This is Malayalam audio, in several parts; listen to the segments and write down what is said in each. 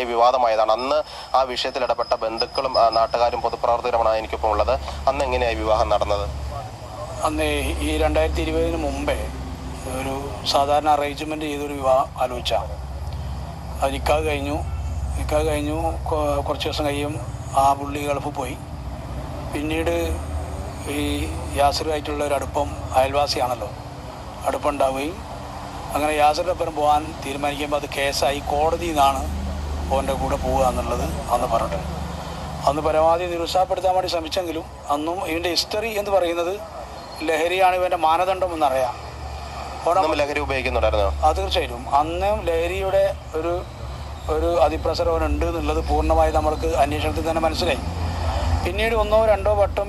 വലിയ വിവാദമായതാണ്. അന്ന് ആ വിഷയത്തിൽ ഇടപെട്ട ബന്ധുക്കളും നാട്ടുകാരും പൊതുപ്രവർത്തകരുമാണ് എനിക്കിപ്പോൾ ഉള്ളത്. അന്ന് എങ്ങനെയായി വിവാഹം നടന്നത്? അന്ന് ഈ രണ്ടായിരത്തി ഇരുപതിന് മുമ്പേ ഒരു സാധാരണ അറേഞ്ച്മെന്റ് ചെയ്തൊരു വിവാഹം ആലോചിച്ച. അത് നിക്കാഹ് കഴിഞ്ഞു. നിൽക്കാതെ കഴിഞ്ഞു. കുറച്ച് ദിവസം കഴിയും. ആ പുള്ളി ഗൾഫ് പോയി. പിന്നീട് ഈ യാസറുമായിട്ടുള്ള ഒരു അടുപ്പം അയൽവാസിയാണല്ലോ. അടുപ്പം ഉണ്ടാവുകയും അങ്ങനെ യാസറിന്റെ ഒപ്പം പോകാൻ തീരുമാനിക്കുമ്പോൾ അത് കേസായി. കോടതിയിൽ നിന്നാണ് ഓന്റെ കൂടെ പോവുക എന്നുള്ളത് അന്ന് പറഞ്ഞു അന്ന് പരമാവധി നിരുത്സാഹപ്പെടുത്താൻ വേണ്ടി ശ്രമിച്ചെങ്കിലും അന്നും ഇതിന്റെ ഹിസ്റ്ററി എന്ന് പറയുന്നത് ലഹരിയാണ് ഇവന്റെ മാനദണ്ഡം എന്നറിയാം. ലഹരി ഉപയോഗിക്കുന്നുണ്ടായിരുന്നു? അത് തീർച്ചയായിട്ടും. അന്നും ലഹരിയുടെ ഒരു ഒരു അതിപ്രസരം ഉണ്ട് എന്നുള്ളത് പൂർണമായി നമ്മൾക്ക് അന്വേഷണത്തിൽ തന്നെ മനസ്സിലായി. പിന്നീട് ഒന്നോ രണ്ടോ വട്ടം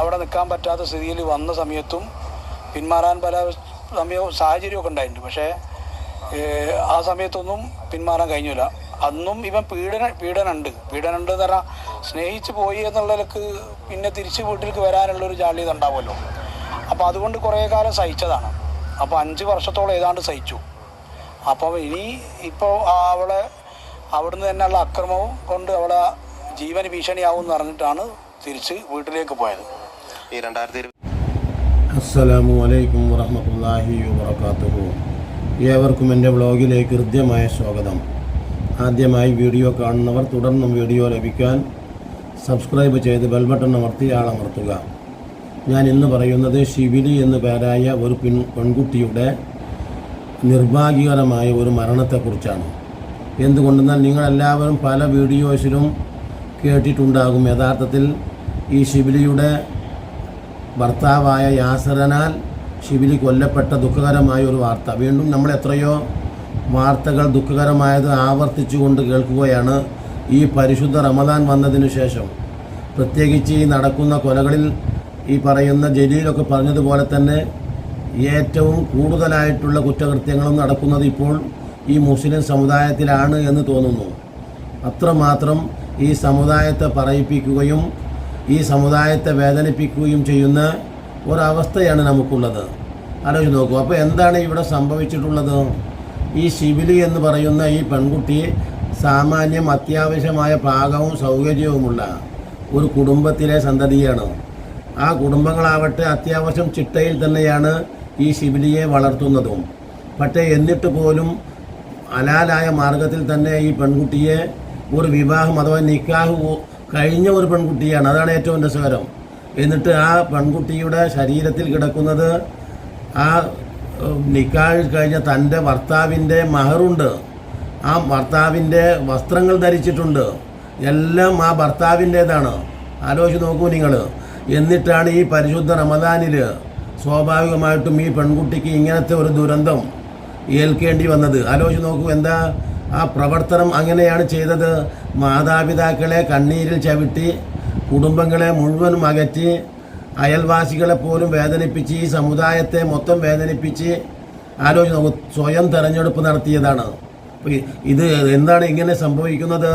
അവിടെ നിൽക്കാൻ പറ്റാത്ത സ്ഥിതിയിൽ വന്ന സമയത്തും പിന്മാറാൻ പല സമയവും സാഹചര്യമൊക്കെ ഉണ്ടായിട്ടുണ്ട്. പക്ഷേ ആ സമയത്തൊന്നും പിന്മാറാൻ കഴിഞ്ഞില്ല. അന്നും ഇവൻ പീഡന പീഡനുണ്ട്. പീഡനുണ്ട് എന്ന് പറഞ്ഞാൽ സ്നേഹിച്ച് പോയി എന്നുള്ളതിലേക്ക് പിന്നെ തിരിച്ച് വീട്ടിലേക്ക് വരാനുള്ളൊരു ജാള്യത ഉണ്ടാവുമല്ലോ. അപ്പോൾ അതുകൊണ്ട് കുറേ കാലം സഹിച്ചതാണ്. അപ്പോൾ അഞ്ച് വർഷത്തോളം ഏതാണ്ട് സഹിച്ചു. അപ്പോൾ ഇനി ഇപ്പോൾ അവളെ അവിടുന്ന് തന്നെയുള്ള അക്രമവും കൊണ്ട് അവളെ ജീവന് ഭീഷണിയാവും എന്ന് പറഞ്ഞിട്ടാണ് തിരിച്ച് വീട്ടിലേക്ക് പോയത്. ഈ രണ്ടായിരത്തി അസ്സലാമു അലൈക്കും വറഹമത്തല്ലാഹി വബർക്കാത്തുഹു ഏവർക്കും എന്റെ വ്ളോഗിലേക്ക് ഹൃദ്യമായ സ്വാഗതം. ആദ്യമായി വീഡിയോ കാണുന്നവർ തുടർന്നും വീഡിയോ ലഭിക്കാൻ സബ്സ്ക്രൈബ് ചെയ്ത് ബെൽ ബട്ടൺ അമർത്തി ആളമർത്തുക ഞാൻ ഇന്ന് പറയുന്നത് ശിവിലി എന്നു പേരായ ഒരു പിൻ പെൺകുട്ടിയുടെ നിർഭാഗ്യകരമായ ഒരു മരണത്തെക്കുറിച്ചാണ്. എന്തുകൊണ്ടെന്നാൽ നിങ്ങളെല്ലാവരും പല വീഡിയോസിലും കേട്ടിട്ടുണ്ടാകും. യഥാർത്ഥത്തിൽ ഈ ശിബിലിയുടെ ഭർത്താവായ യാസറനാൽ ശിബിലി കൊല്ലപ്പെട്ട ദുഃഖകരമായ ഒരു വാർത്ത. വീണ്ടും നമ്മൾ എത്രയോ വാർത്തകൾ ദുഃഖകരമായത് ആവർത്തിച്ചുകൊണ്ട് കേൾക്കുകയാണ് ഈ പരിശുദ്ധ റമദാൻ വന്നതിനു ശേഷം. പ്രത്യേകിച്ച് ഈ നടക്കുന്ന കൊലകളിൽ ഈ പറയുന്ന ജലീലൊക്കെ പറഞ്ഞതുപോലെ തന്നെ ഏറ്റവും കൂടുതലായിട്ടുള്ള കുറ്റകൃത്യങ്ങളും നടക്കുന്നത് ഇപ്പോൾ ഈ മുസ്ലിം സമുദായത്തിലാണ് എന്ന് തോന്നുന്നു. അത്രമാത്രം ഈ സമുദായത്തെ പറയിപ്പിക്കുകയും ഈ സമുദായത്തെ വേദനിപ്പിക്കുകയും ചെയ്യുന്ന ഒരവസ്ഥയാണ് നമുക്കുള്ളത്. ആലോചിച്ച് നോക്കൂ. അപ്പോൾ എന്താണ് ഇവിടെ സംഭവിച്ചിട്ടുള്ളത്? ഈ ശിബിലി എന്ന് പറയുന്ന ഈ പെൺകുട്ടി സാമാന്യം അത്യാവശ്യമായ പാകവും സൗകര്യവുമുള്ള ഒരു കുടുംബത്തിലെ സന്തതിയാണ്. ആ കുടുംബങ്ങളാവട്ടെ അത്യാവശ്യം ചിട്ടയിൽ തന്നെയാണ് ഈ ശിബിലിയെ വളർത്തുന്നതും. പക്ഷേ എന്നിട്ട് പോലും അലാലായ മാർഗത്തിൽ തന്നെ ഈ പെൺകുട്ടിയെ ഒരു വിവാഹം അഥവാ നിക്കാഹ് കഴിഞ്ഞ ഒരു പെൺകുട്ടിയാണ്. അതാണ് ഏറ്റവും രസകരം. എന്നിട്ട് ആ പെൺകുട്ടിയുടെ ശരീരത്തിൽ കിടക്കുന്നത് ആ നിക്കാഹ് കഴിഞ്ഞ തന്റെ ഭർത്താവിന്റെ മഹറുണ്ട്. ആ ഭർത്താവിന്റെ വസ്ത്രങ്ങൾ ധരിച്ചിട്ടുണ്ട്. എല്ലാം ആ ഭർത്താവിന്റേതാണ് ആലോചിച്ച് നോക്കൂ നിങ്ങൾ എന്നിട്ടാണ് ഈ പരിശുദ്ധ റമദാനിൽ സ്വാഭാവികമായിട്ടും ഈ പെൺകുട്ടിക്ക് ഇങ്ങനത്തെ ഒരു ദുരന്തം ഏൽക്കേണ്ടി വന്നത്. ആലോചിച്ച് നോക്കൂ എന്താ? ആ പ്രവർത്തനം അങ്ങനെയാണ് ചെയ്തത്. മാതാപിതാക്കളെ കണ്ണീരിൽ ചവിട്ടി കുടുംബങ്ങളെ മുഴുവനും അകറ്റി അയൽവാസികളെ പോലും വേദനിപ്പിച്ച് ഈ സമുദായത്തെ മൊത്തം വേദനിപ്പിച്ച് ആലോചന സ്വയം തെരഞ്ഞെടുപ്പ് നടത്തിയതാണ്. ഇത് എന്താണ് ഇങ്ങനെ സംഭവിക്കുന്നത്?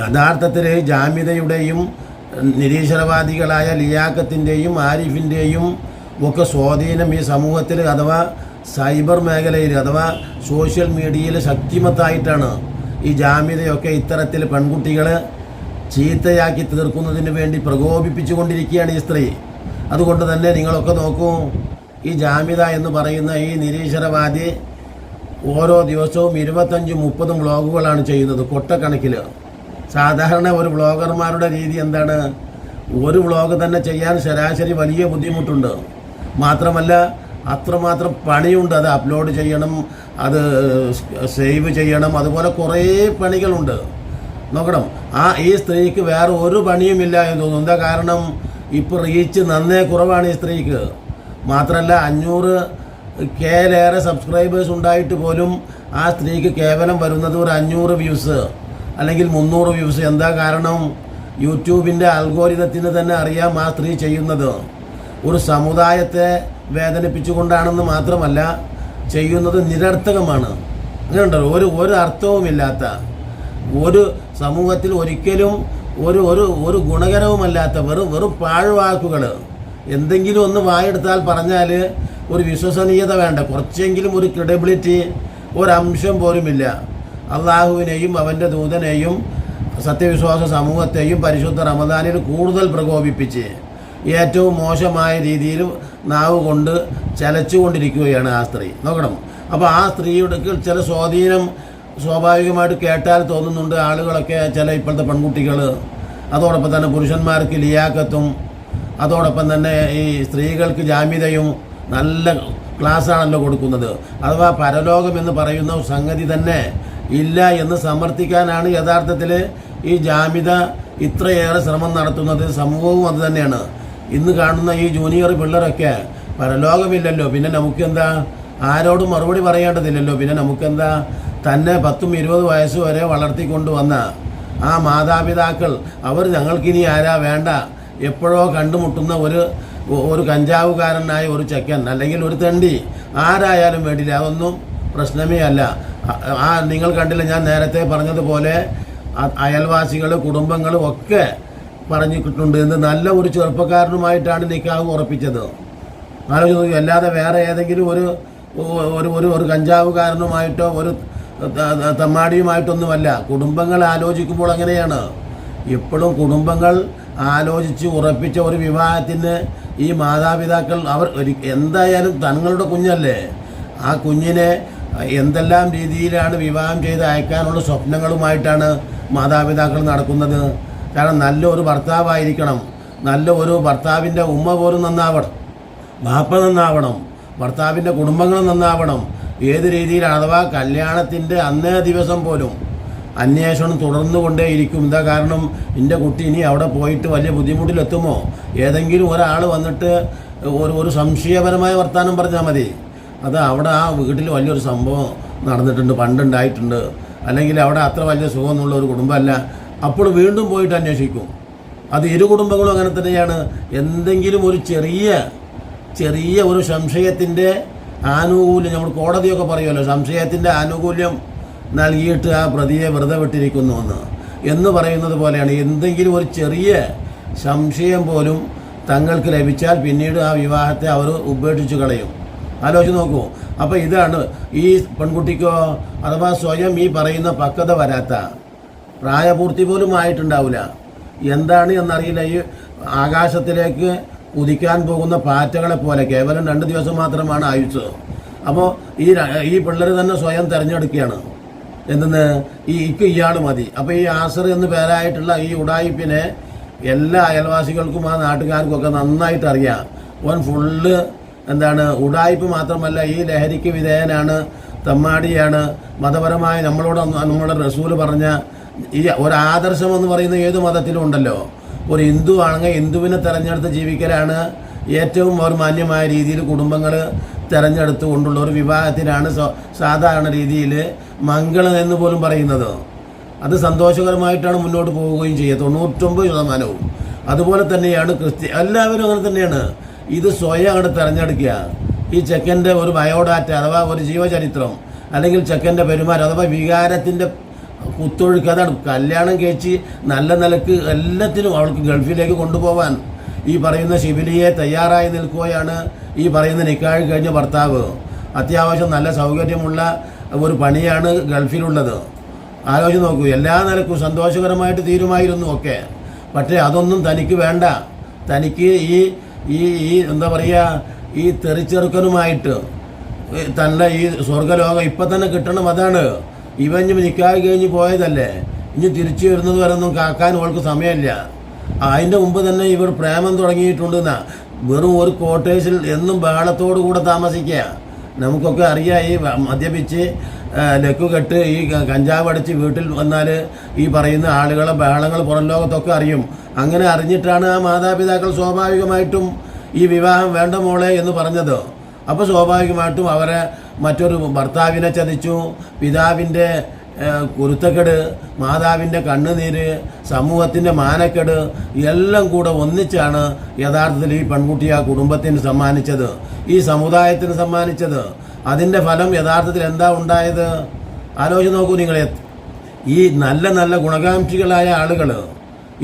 യഥാർത്ഥത്തിൽ ജാമ്യതയുടെയും നിരീശ്വരവാദികളായ ലിയാക്കത്തിന്റെയും ആരിഫിന്റെയും ഒക്കെ സ്വാധീനം ഈ സമൂഹത്തിൽ അഥവാ സൈബർ മേഖലയിൽ അഥവാ സോഷ്യൽ മീഡിയയിൽ ശക്തിമത്തായിട്ടാണ് ഈ ജാമ്യതയൊക്കെ ഇത്തരത്തിൽ പെൺകുട്ടികളെ ചീത്തയാക്കി തീർക്കുന്നതിന് വേണ്ടി പ്രകോപിപ്പിച്ചുകൊണ്ടിരിക്കുകയാണ് ഈ സ്ത്രീ. അതുകൊണ്ട് തന്നെ നിങ്ങളൊക്കെ നോക്കൂ ഈ ജാമ്യത എന്ന് പറയുന്ന ഈ നിരീശ്വരവാദി ഓരോ ദിവസവും ഇരുപത്തഞ്ചും മുപ്പതും വ്ളോഗുകളാണ് ചെയ്യുന്നത് കൊട്ടക്കണക്കിൽ സാധാരണ ഒരു വ്ളോഗർമാരുടെ രീതി എന്താണ്? ഒരു വ്ളോഗ് തന്നെ ചെയ്യാൻ ശരാശരി വലിയ ബുദ്ധിമുട്ടുണ്ട്. മാത്രമല്ല അത്രമാത്രം പണിയുണ്ട് അത് അപ്ലോഡ് ചെയ്യണം അത് സേവ് ചെയ്യണം അതുപോലെ കുറേ പണികളുണ്ട്. നോക്കണം. ആ ഈ സ്ത്രീക്ക് വേറെ ഒരു പണിയുമില്ല എന്ന് തോന്നുന്നു. എന്താ കാരണം? ഇപ്പോൾ റീച്ച് നന്നേ കുറവാണ് ഈ സ്ത്രീക്ക്. മാത്രമല്ല അഞ്ഞൂറ് കേലേറെ സബ്സ്ക്രൈബേഴ്സ് ഉണ്ടായിട്ട് പോലും ആ സ്ത്രീക്ക് കേവലം വരുന്നത് ഒരു അഞ്ഞൂറ് വ്യൂസ് അല്ലെങ്കിൽ മുന്നൂറ് വ്യൂസ് എന്താ കാരണം? യൂട്യൂബിന്റെ അൽഗോരിതത്തിന് തന്നെ അറിയാം ആ സ്ത്രീ ചെയ്യുന്നത്. ഒരു സമുദായത്തെ വേദനിപ്പിച്ചുകൊണ്ടാണെന്ന് മാത്രമല്ല ചെയ്യുന്നത് നിരർത്ഥകമാണ്. അങ്ങനെയുണ്ടല്ലോ. ഒരു ഒരു അർത്ഥവുമില്ലാത്ത ഒരു സമൂഹത്തിൽ ഒരിക്കലും ഒരു ഒരു ഒരു ഗുണകരവുമല്ലാത്ത വെറും വെറും പാഴ്വാക്കുകൾ എന്തെങ്കിലും ഒന്ന് വായെടുത്താൽ പറഞ്ഞാൽ ഒരു വിശ്വസനീയത വേണ്ട. കുറച്ചെങ്കിലും ഒരു ക്രെഡിബിലിറ്റി ഒരംശം പോലുമില്ല. അള്ളാഹുവിനെയും അവന്റെ ദൂതനെയും സത്യവിശ്വാസ സമൂഹത്തെയും പരിശുദ്ധ റമദാനിൽ കൂടുതൽ പ്രകോപിപ്പിച്ച് ഏറ്റവും മോശമായ രീതിയിൽ നാവ് കൊണ്ട് ചലച്ചുകൊണ്ടിരിക്കുകയാണ് ആ സ്ത്രീ. നോക്കണം. അപ്പോൾ ആ സ്ത്രീയുടെ ചില സ്വാധീനം സ്വാഭാവികമായിട്ട് കേട്ടാൽ തോന്നുന്നുണ്ട് ആളുകളൊക്കെ ചില ഇപ്പോഴത്തെ പെൺകുട്ടികൾ അതോടൊപ്പം തന്നെ പുരുഷന്മാർക്ക് ലിയാക്കത്തും അതോടൊപ്പം തന്നെ ഈ സ്ത്രീകൾക്ക് ജാമ്യതയും നല്ല ക്ലാസ്സാണല്ലോ കൊടുക്കുന്നത്. അഥവാ പരലോകം എന്ന് പറയുന്ന സംഗതി തന്നെ ഇല്ല എന്ന് സമർത്ഥിക്കാനാണ് യഥാർത്ഥത്തിൽ ഈ ജാമ്യത ഇത്രയേറെ ശ്രമം നടത്തുന്നത്. സമൂഹവും അത് തന്നെയാണ്. ഇന്ന് കാണുന്ന ഈ ജൂനിയർ പിള്ളേരൊക്കെ പരലോകമില്ലല്ലോ. പിന്നെ നമുക്കെന്താ? ആരോടും മറുപടി പറയേണ്ടതില്ലല്ലോ. പിന്നെ നമുക്കെന്താ? തന്നെ പത്തും ഇരുപത് വയസ്സ് വരെ വളർത്തിക്കൊണ്ടുവന്ന ആ മാതാപിതാക്കൾ അവർ ഞങ്ങൾക്കിനി ആരാ വേണ്ട? എപ്പോഴോ കണ്ടുമുട്ടുന്ന ഒരു ഒരു കഞ്ചാവുകാരനായ ഒരു ചെക്കൻ അല്ലെങ്കിൽ ഒരു തെണ്ടി ആരായാലും വേണ്ടില്ല അതൊന്നും പ്രശ്നമേ അല്ല. ആ- നിങ്ങൾ കണ്ടില്ല ഞാൻ നേരത്തെ പറഞ്ഞതുപോലെ അയൽവാസികൾ കുടുംബങ്ങൾ ഒക്കെ പറഞ്ഞിട്ടുണ്ട്. എന്ന് നല്ല ഒരു ചെറുപ്പക്കാരനുമായിട്ടാണ് നിക്കാവ് ഉറപ്പിച്ചത്. ആലോചിച്ച് അല്ലാതെ വേറെ ഏതെങ്കിലും ഒരു ഒരു ഒരു കഞ്ചാവുകാരനുമായിട്ടോ ഒരു തമ്മാടിയുമായിട്ടൊന്നുമല്ല. കുടുംബങ്ങൾ ആലോചിക്കുമ്പോൾ അങ്ങനെയാണ്. ഇപ്പോഴും കുടുംബങ്ങൾ ആലോചിച്ച് ഉറപ്പിച്ച ഒരു വിവാഹത്തിന് ഈ മാതാപിതാക്കൾ അവർ എന്തായാലും തങ്ങളുടെ കുഞ്ഞല്ലേ? ആ കുഞ്ഞിനെ എന്തെല്ലാം രീതിയിലാണ് വിവാഹം ചെയ്ത് അയക്കാനുള്ള സ്വപ്നങ്ങളുമായിട്ടാണ് മാതാപിതാക്കൾ നടക്കുന്നത്. കാരണം നല്ല ഒരു ഭർത്താവായിരിക്കണം. നല്ല ഒരു ഭർത്താവിന്റെ ഉമ്മ പോലും നന്നാവണം. ബാപ്പ നന്നാവണം. ഭർത്താവിന്റെ കുടുംബങ്ങൾ നന്നാവണം. ഏത് രീതിയിലാണ് അഥവാ കല്യാണത്തിന്റെ അന്നേ ദിവസം പോലും അന്വേഷണം തുടർന്നു കൊണ്ടേയിരിക്കും എന്താ കാരണം? എന്റെ കുട്ടി ഇനി അവിടെ പോയിട്ട് വലിയ ബുദ്ധിമുട്ടിലെത്തുമോ? ഏതെങ്കിലും ഒരാൾ വന്നിട്ട് ഒരു ഒരു സംശയപരമായ വർത്തമാനം പറഞ്ഞാൽ മതി. അത് അവിടെ ആ വീട്ടിൽ വലിയൊരു സംഭവം നടന്നിട്ടുണ്ട് പണ്ടുണ്ടായിട്ടുണ്ട്. അല്ലെങ്കിൽ അവിടെ അത്ര വലിയ സുഖമൊന്നുള്ള ഒരു കുടുംബമല്ല. അപ്പോൾ വീണ്ടും പോയിട്ട് അന്വേഷിക്കും. അത് ഇരു കുടുംബങ്ങളും അങ്ങനെ തന്നെയാണ്. എന്തെങ്കിലും ഒരു ചെറിയ ചെറിയ ഒരു സംശയത്തിന്റെ ആനുകൂല്യം നമ്മൾ കോടതിയൊക്കെ പറയുമല്ലോ സംശയത്തിന്റെ ആനുകൂല്യം നൽകിയിട്ട് ആ പ്രതിയെ വെറുതെ വിട്ടിരിക്കുന്നു എന്ന്. എന്ന് പറയുന്നത് പോലെയാണ് എന്തെങ്കിലും ഒരു ചെറിയ സംശയം പോലും തങ്ങൾക്ക് ലഭിച്ചാൽ പിന്നീട് ആ വിവാഹത്തെ അവർ ഉപേക്ഷിച്ച് കളയും. ആലോചിച്ച് നോക്കൂ. അപ്പോൾ ഇതാണ് ഈ പെൺകുട്ടിക്കോ അഥവാ സ്വയം ഈ പറയുന്ന പക്വത വരാത്ത പ്രായപൂർത്തി പോലും ആയിട്ടുണ്ടാവില്ല എന്താണ് എന്നറിയില്ല. ഈ ആകാശത്തിലേക്ക് കുതിക്കാൻ പോകുന്ന പാറ്റകളെ പോലെ കേവലം രണ്ട് ദിവസം മാത്രമാണ് ആയുസ്. അപ്പോൾ ഈ ഈ പിള്ളേർ തന്നെ സ്വയം തിരഞ്ഞെടുക്കുകയാണ്. എന്തെന്ന്? ഈ ഇക്ക് ഇയാൾ മതി. അപ്പോൾ ഈ ആസർ എന്ന് പേരായിട്ടുള്ള ഈ ഉടായിപ്പിനെ എല്ലാ അയൽവാസികൾക്കും ആ നാട്ടുകാർക്കുമൊക്കെ നന്നായിട്ട് അറിയാം. ഓൻ ഫുള്ള് എന്താണ്? ഉടായ്പ് മാത്രമല്ല ഈ ലഹരിക്ക് വിധേയനാണ് തമ്മാടിയാണ്. മതപരമായി നമ്മളോട് നമ്മുടെ റസൂൽ പറഞ്ഞ ഈ ഒരു ആദർശം എന്ന് പറയുന്ന ഏത് മതത്തിലും ഉണ്ടല്ലോ? ഒരു ഹിന്ദു ആണെങ്കിൽ ഹിന്ദുവിനെ തെരഞ്ഞെടുത്ത് ജീവിക്കലാണ് ഏറ്റവും ഒരു മാന്യമായ രീതിയിൽ കുടുംബങ്ങൾ തിരഞ്ഞെടുത്തു കൊണ്ടുള്ള ഒരു വിവാഹത്തിനാണ് സാധാരണ രീതിയിൽ മംഗളം എന്ന് പോലും പറയുന്നത്. അത് സന്തോഷകരമായിട്ടാണ് മുന്നോട്ട് പോവുകയും ചെയ്യുക. തൊണ്ണൂറ്റൊമ്പത് ശതമാനവും. അതുപോലെ തന്നെയാണ് ക്രിസ്ത്യ എല്ലാവരും അങ്ങനെ തന്നെയാണ്. ഇത് സ്വയം അങ്ങോട്ട് തിരഞ്ഞെടുക്കുക. ഈ ചെക്കന്റെ ഒരു ബയോഡാറ്റ അഥവാ ഒരു ജീവചരിത്രം അല്ലെങ്കിൽ ചെക്കന്റെ പെരുമാറ്റം അഥവാ വികാരത്തിന്റെ കുത്തൊഴുക്ക് അതാണ് കല്യാണം കഴിച്ച് നല്ല നിലയ്ക്ക് എല്ലാത്തിനും അവൾക്ക് ഗൾഫിലേക്ക് കൊണ്ടുപോകാൻ ഈ പറയുന്ന ശിബിലിയെ തയ്യാറായി നിൽക്കുകയാണ് ഈ പറയുന്ന നിക്കാഴ് കഴിഞ്ഞ ഭർത്താവ്. അത്യാവശ്യം നല്ല സൗകര്യമുള്ള ഒരു പണിയാണ് ഗൾഫിലുള്ളത്. ആലോചിച്ച് നോക്കൂ എല്ലാ നിലക്കും സന്തോഷകരമായിട്ട് തീരുമായിരുന്നു ഒക്കെ. പക്ഷേ അതൊന്നും തനിക്ക് വേണ്ട. തനിക്ക് ഈ ഈ ഈ എന്താ പറയുക ഈ തെറിച്ചെറുക്കനുമായിട്ട് തന്റെ ഈ സ്വർഗലോകം ഇപ്പം തന്നെ കിട്ടണം അതാണ്. ഇവൻ നിൽക്കാതെ കഴിഞ്ഞ് പോയതല്ലേ. ഇനി തിരിച്ചു വരുന്നത് വരെ ഒന്നും കാക്കാൻ അവൾക്ക് സമയമില്ല. അതിന്റെ മുമ്പ് തന്നെ ഇവർ പ്രേമം തുടങ്ങിയിട്ടുണ്ടെന്നാ. വെറും ഒരു കോട്ടേഴ്സിൽ എന്നും ബഹളത്തോടു കൂടെ താമസിക്കുക. നമുക്കൊക്കെ അറിയാം ഈ മദ്യപിച്ച് ലക്കുകെട്ട് ലക്കു കെട്ട് ഈ കഞ്ചാവ് അടിച്ച് വീട്ടിൽ വന്നാൽ ഈ പറയുന്ന ആളുകളെ ബഹളങ്ങൾ പുറം ലോകത്തൊക്കെ അറിയും. അങ്ങനെ അറിഞ്ഞിട്ടാണ് ആ മാതാപിതാക്കൾ സ്വാഭാവികമായിട്ടും ഈ വിവാഹം വേണ്ട മോളെ എന്ന് പറഞ്ഞത്. അപ്പോൾ സ്വാഭാവികമായിട്ടും അവരെ മറ്റൊരു ഭർത്താവിനെ ചതിച്ചു പിതാവിന്റെ കുരുത്തക്കെട് മാതാവിന്റെ കണ്ണുനീര് സമൂഹത്തിന്റെ മാനക്കെട് എല്ലാം കൂടെ ഒന്നിച്ചാണ് യഥാർത്ഥത്തിൽ ഈ പെൺകുട്ടി ആ കുടുംബത്തിന് സമ്മാനിച്ചത്. ഈ സമുദായത്തിന് സമ്മാനിച്ചത്. അതിന്റെ ഫലം യഥാർത്ഥത്തിൽ എന്താ ഉണ്ടായത്? ആലോചിച്ച് നോക്കൂ നിങ്ങൾ ഈ നല്ല നല്ല ഗുണകാംക്ഷികളായ ആളുകൾ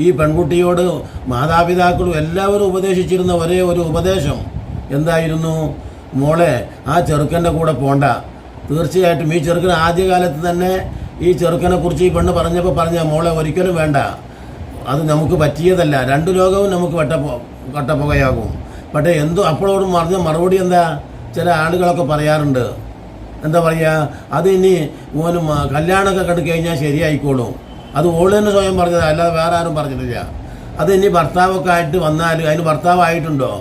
ഈ പെൺകുട്ടിയോട് മാതാപിതാക്കളും എല്ലാവരും ഉപദേശിച്ചിരുന്ന ഒരേ ഒരു ഉപദേശം എന്തായിരുന്നു? മോളെ ആ ചെറുക്കന്റെ കൂടെ പോണ്ട. തീർച്ചയായിട്ടും ഈ ചെറുക്കൻ ആദ്യകാലത്ത് തന്നെ ഈ ചെറുക്കനെ കുറിച്ച് ഈ പെണ്ണ് പറഞ്ഞപ്പോൾ പറഞ്ഞ മോളെ ഒരിക്കലും വേണ്ട. അത് നമുക്ക് പറ്റിയതല്ല. രണ്ട് ലോകവും നമുക്ക് വെട്ടപ്പോ വട്ടപ്പുകയാകും. പക്ഷേ എന്തോ അപ്പോഴോട് പറഞ്ഞ മറുപടി എന്താ? ചില ആളുകളൊക്കെ പറയാറുണ്ട്. എന്താ പറയുക അത് ഇനി ഓന് കല്യാണമൊക്കെ കണ്ടു കഴിഞ്ഞാൽ ശരിയായിക്കോളും. അത് ഓൾ തന്നെ സ്വയം പറഞ്ഞതാണ് അല്ലാതെ വേറെ ആരും പറഞ്ഞിട്ടില്ല. അത് ഇനി ഭർത്താവൊക്കെ ആയിട്ട് വന്നാൽ അതിന് ഭർത്താവായിട്ടുണ്ടോ?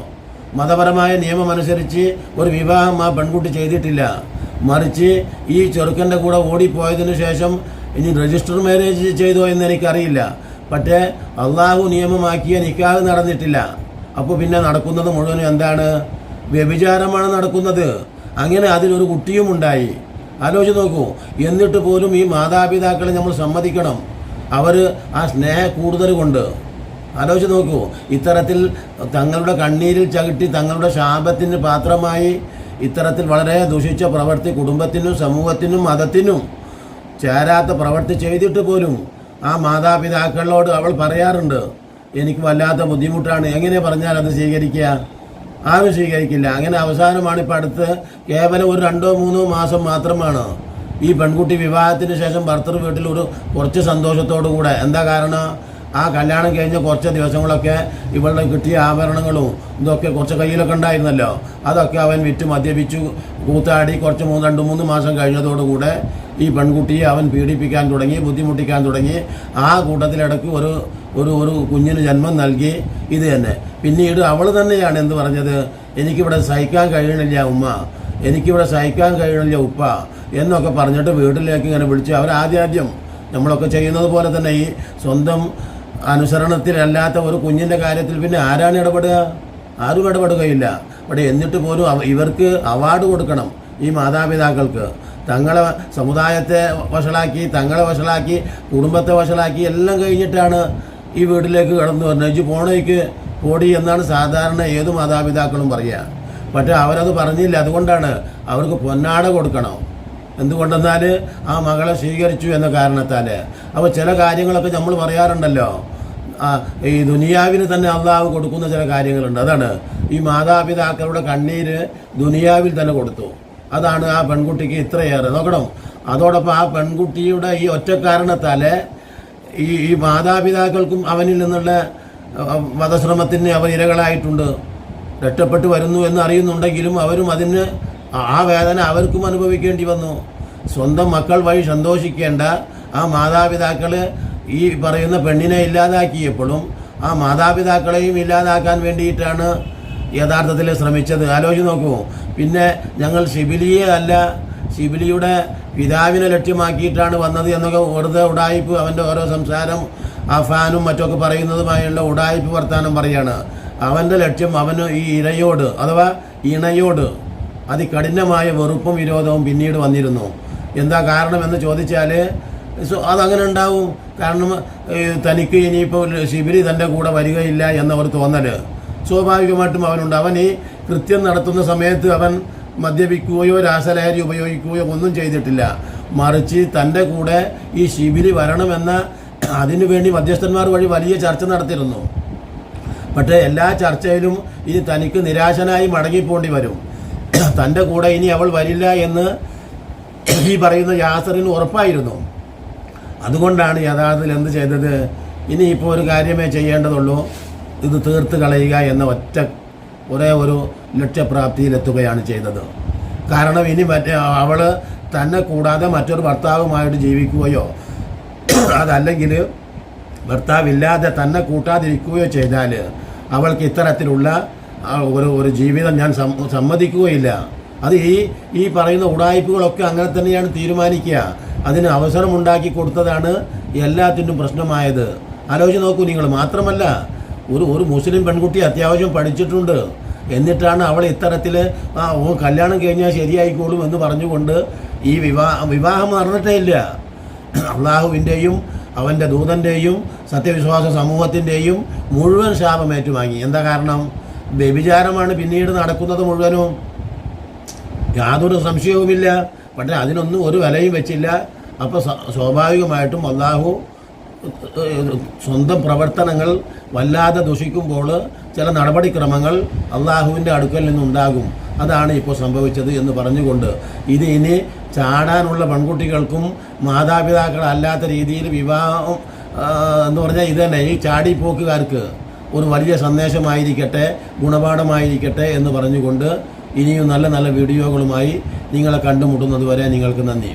മതപരമായ നിയമം അനുസരിച്ച് ഒരു വിവാഹം ആ പെൺകുട്ടി ചെയ്തിട്ടില്ല. മറിച്ച് ഈ ചെറുക്കന്റെ കൂടെ ഓടിപ്പോയതിനു ശേഷം ഇനി രജിസ്റ്റർ മാരേജ് ചെയ്തോ എന്ന് എനിക്കറിയില്ല. പക്ഷേ അള്ളാഹു നിയമമാക്കിയ നിക്കാഹ് നടന്നിട്ടില്ല. അപ്പോൾ പിന്നെ നടക്കുന്നത് മുഴുവനും എന്താണ്? വ്യഭിചാരമാണ് നടക്കുന്നത്. അങ്ങനെ അതിലൊരു കുട്ടിയും ഉണ്ടായി. ആലോചിച്ച് നോക്കൂ. എന്നിട്ട് പോലും ഈ മാതാപിതാക്കളെ നമ്മൾ സമ്മതിക്കണം. അവർ ആ സ്നേഹ കൂടുതൽ കൊണ്ട്. ആലോചിച്ച് നോക്കൂ. ഇത്തരത്തിൽ തങ്ങളുടെ കണ്ണീരിൽ ചകിട്ടി തങ്ങളുടെ ശാപത്തിന് പാത്രമായി ഇത്തരത്തിൽ വളരെ ദുഷിച്ച പ്രവൃത്തി കുടുംബത്തിനും സമൂഹത്തിനും മതത്തിനും ചേരാത്ത പ്രവൃത്തി ചെയ്തിട്ട് പോലും ആ മാതാപിതാക്കളോട് അവൾ പറയാറുണ്ട് എനിക്ക് വല്ലാത്ത ബുദ്ധിമുട്ടാണ്. എങ്ങനെ പറഞ്ഞാൽ അത് സ്വീകരിക്കുക? ആരും സ്വീകരിക്കില്ല. അങ്ങനെ അവസാനമാണ് ഇപ്പം അടുത്ത് കേവലം ഒരു രണ്ടോ മൂന്നോ മാസം മാത്രമാണ് ഈ പെൺകുട്ടി വിവാഹത്തിന് ശേഷം ഭർത്തൃ വീട്ടിൽ ഒരു കുറച്ച് സന്തോഷത്തോടു കൂടെ എന്താ കാരണം? ആ കല്യാണം കഴിഞ്ഞ കുറച്ച് ദിവസങ്ങളൊക്കെ ഇവളുടെ കിട്ടിയ ആഭരണങ്ങളും ഇതൊക്കെ കുറച്ച് കയ്യിലൊക്കെ ഉണ്ടായിരുന്നല്ലോ. അതൊക്കെ അവൻ വിറ്റ് മദ്യപിച്ചു. കൂത്താടി കുറച്ച് മൂന്ന് രണ്ട് മൂന്ന് മാസം കഴിഞ്ഞതോടുകൂടെ ഈ പെൺകുട്ടിയെ അവൻ പീഡിപ്പിക്കാൻ തുടങ്ങി ബുദ്ധിമുട്ടിക്കാൻ തുടങ്ങി. ആ കൂട്ടത്തിലിടയ്ക്ക് ഒരു ഒരു ഒരു കുഞ്ഞിന് ജന്മം നൽകി. ഇത് തന്നെ. പിന്നീട് അവൾ തന്നെയാണ് എന്ത് പറഞ്ഞത്? എനിക്കിവിടെ സഹിക്കാൻ കഴിയണില്ല ഉമ്മ. എനിക്കിവിടെ സഹിക്കാൻ കഴിയണില്ല ഉപ്പ എന്നൊക്കെ പറഞ്ഞിട്ട് വീട്ടിലേക്ക് ഇങ്ങനെ വിളിച്ച് അവരാദ്യാദ്യം നമ്മളൊക്കെ ചെയ്യുന്നത് പോലെ തന്നെ ഈ സ്വന്തം അനുസരണത്തിലല്ലാത്ത ഒരു കുഞ്ഞിന്റെ കാര്യത്തിൽ പിന്നെ ആരാണ് ഇടപെടുക? ആരും ഇടപെടുകയില്ല. ഇവിടെ എന്നിട്ട് പോലും ഇവർക്ക് അവാർഡ് കൊടുക്കണം ഈ മാതാപിതാക്കൾക്ക്. തങ്ങളെ സമുദായത്തെ വഷളാക്കി തങ്ങളെ വഷളാക്കി കുടുംബത്തെ വഷളാക്കി എല്ലാം കഴിഞ്ഞിട്ടാണ് ഈ വീട്ടിലേക്ക് കടന്നു വരുന്നത്. ഇജ്ജ് പോണേക്ക് പോടി എന്നാണ് സാധാരണ ഏത് മാതാപിതാക്കളും പറയുക പക്ഷേ അവരത് പറഞ്ഞില്ല. അതുകൊണ്ടാണ് അവർക്ക് പൊന്നാട കൊടുക്കണം. എന്തുകൊണ്ടെന്നാൽ ആ മകളെ സ്വീകരിച്ചു എന്ന കാരണത്താൽ. അപ്പോൾ ചില കാര്യങ്ങളൊക്കെ നമ്മൾ പറയാറുണ്ടല്ലോ. ഈ ദുനിയാവിന് തന്നെ അള്ളാഹു കൊടുക്കുന്ന ചില കാര്യങ്ങളുണ്ട്. അതാണ്. ഈ മാതാപിതാക്കളുടെ കണ്ണീര് ദുനിയാവിൽ തന്നെ കൊടുത്തു. അതാണ് ആ പെൺകുട്ടിക്ക് ഇത്രയേറെ. നോക്കണം? അതോടൊപ്പം ആ പെൺകുട്ടിയുടെ ഈ ഒറ്റ കാരണത്താൽ ഈ ഈ മാതാപിതാക്കൾക്കും അവനിൽ നിന്നുള്ള വധശ്രമത്തിന് അവർ ഇരകളായിട്ടുണ്ട്. രക്ഷപ്പെട്ടു വരുന്നു എന്ന് അറിയുന്നുണ്ടെങ്കിലും അവരും അതിന് ആ- വേദന അവർക്കും അനുഭവിക്കേണ്ടി വന്നു. സ്വന്തം മക്കൾ വഴി സന്തോഷിക്കേണ്ട ആ മാതാപിതാക്കൾ ഈ പറയുന്ന പെണ്ണിനെ ഇല്ലാതാക്കിയപ്പോഴും ആ മാതാപിതാക്കളെയും ഇല്ലാതാക്കാൻ വേണ്ടിയിട്ടാണ് യഥാർത്ഥത്തിൽ ശ്രമിച്ചത്. ആലോചിച്ച് നോക്കൂ. പിന്നെ ഞങ്ങൾ ശിബിലിയെ അല്ല ശിബിലിയുടെ പിതാവിനെ ലക്ഷ്യമാക്കിയിട്ടാണ് വന്നത് എന്നൊക്കെ വെറുതെ ഉടായ്പ് അവന്റെ ഓരോ സംസാരം അഫാനും മറ്റൊക്കെ പറയുന്നതുമായുള്ള ഉടായ്പ് വർത്താനം പറയാണ്. അവന്റെ ലക്ഷ്യം അവന് ഈ ഇരയോട് അഥവാ ഇണയോട് അതികഠിനമായ വെറുപ്പും വിരോധവും പിന്നീട് വന്നിരുന്നു. എന്താ കാരണമെന്ന് ചോദിച്ചാൽ സോ അതങ്ങനെ ഉണ്ടാവും. കാരണം തനിക്ക് ഇനിയിപ്പോൾ ശിബിരി തന്റെ കൂടെ വരികയില്ല എന്നവർ തോന്നൽ സ്വാഭാവികമായിട്ടും അവനുണ്ട്. അവൻ ഈ കൃത്യം നടത്തുന്ന സമയത്ത് അവൻ മദ്യപിക്കുകയോ രാസലഹരി ഉപയോഗിക്കുകയോ ഒന്നും ചെയ്തിട്ടില്ല. മറിച്ച് തന്റെ കൂടെ ഈ ശിബിരി വരണമെന്ന അതിനുവേണ്ടി മധ്യസ്ഥന്മാർ വഴി വലിയ ചർച്ച നടത്തിയിരുന്നു. പക്ഷേ എല്ലാ ചർച്ചയിലും ഇനി തനിക്ക് നിരാശനായി മടങ്ങിപ്പോണ്ടി വരും. തന്റെ കൂടെ ഇനി അവൾ വരില്ല എന്ന് ഈ പറയുന്ന യാസറിന് ഉറപ്പായിരുന്നു. അതുകൊണ്ടാണ് യഥാർത്ഥത്തിൽ എന്ത് ചെയ്തത്? ഇനിയിപ്പോൾ ഒരു കാര്യമേ ചെയ്യേണ്ടതുള്ളൂ. ഇത് തീർത്ത് കളയുക എന്ന ഒറ്റ ഒരേ ഒരു ലക്ഷ്യപ്രാപ്തിയിലെത്തുകയാണ് ചെയ്തത്. കാരണം ഇനി മറ്റേ അവൾ തന്നെ കൂടാതെ മറ്റൊരു ഭർത്താവുമായിട്ട് ജീവിക്കുകയോ അതല്ലെങ്കിൽ ഭർത്താവില്ലാതെ തന്നെ കൂട്ടാതിരിക്കുകയോ ചെയ്താൽ അവൾക്ക് ഇത്തരത്തിലുള്ള ഒരു ഒരു ജീവിതം ഞാൻ സമ്മതിക്കുകയില്ല. അത് ഈ ഈ പറയുന്ന ഉടായ്പകളൊക്കെ അങ്ങനെ തന്നെയാണ് തീരുമാനിക്കുക. അതിന് അവസരം ഉണ്ടാക്കി കൊടുത്തതാണ് എല്ലാത്തിനും പ്രശ്നമായത്. ആലോചിച്ച് നോക്കൂ നിങ്ങൾ മാത്രമല്ല ഒരു ഒരു മുസ്ലിം പെൺകുട്ടി അത്യാവശ്യം പഠിച്ചിട്ടുണ്ട്. എന്നിട്ടാണ് അവൾ ഇത്തരത്തിൽ ആ ഓ കല്യാണം കഴിഞ്ഞാൽ ശരിയായിക്കോളും എന്ന് പറഞ്ഞുകൊണ്ട് ഈ വിവാഹ വിവാഹം നടന്നിട്ടേ ഇല്ല. അള്ളാഹുവിന്റെയും അവന്റെ ദൂതന്റെയും സത്യവിശ്വാസ സമൂഹത്തിന്റെയും മുഴുവൻ ശാപം ഏറ്റുവാങ്ങി എന്താ കാരണം? വ്യഭിചാരമാണ് പിന്നീട് നടക്കുന്നത് മുഴുവനും. യാതൊരു സംശയവുമില്ല. പക്ഷേ അതിനൊന്നും ഒരു വിലയും വെച്ചില്ല. അപ്പോൾ സ്വാഭാവികമായിട്ടും അള്ളാഹു സ്വന്തം പ്രവർത്തനങ്ങൾ വല്ലാതെ ദുഷിക്കുമ്പോൾ ചില നടപടിക്രമങ്ങൾ അള്ളാഹുവിന്റെ അടുക്കൽ നിന്നുണ്ടാകും. അതാണ് ഇപ്പോൾ സംഭവിച്ചത് എന്ന് പറഞ്ഞുകൊണ്ട്. ഇത് ഇനി ചാടാനുള്ള പെൺകുട്ടികൾക്കും മാതാപിതാക്കളല്ലാത്ത രീതിയിൽ വിവാഹം എന്ന് പറഞ്ഞാൽ ഇത് തന്നെ ഈ ചാടിപ്പോക്കുകാർക്ക്. ഒരു വലിയ സന്ദേശമായിരിക്കട്ടെ ഗുണപാഠമായിരിക്കട്ടെ എന്ന് പറഞ്ഞുകൊണ്ട് ഇനിയും നല്ല നല്ല വീഡിയോകളുമായി നിങ്ങളെ കണ്ടുമുട്ടുന്നത് വരെ നിങ്ങൾക്ക് നന്ദി.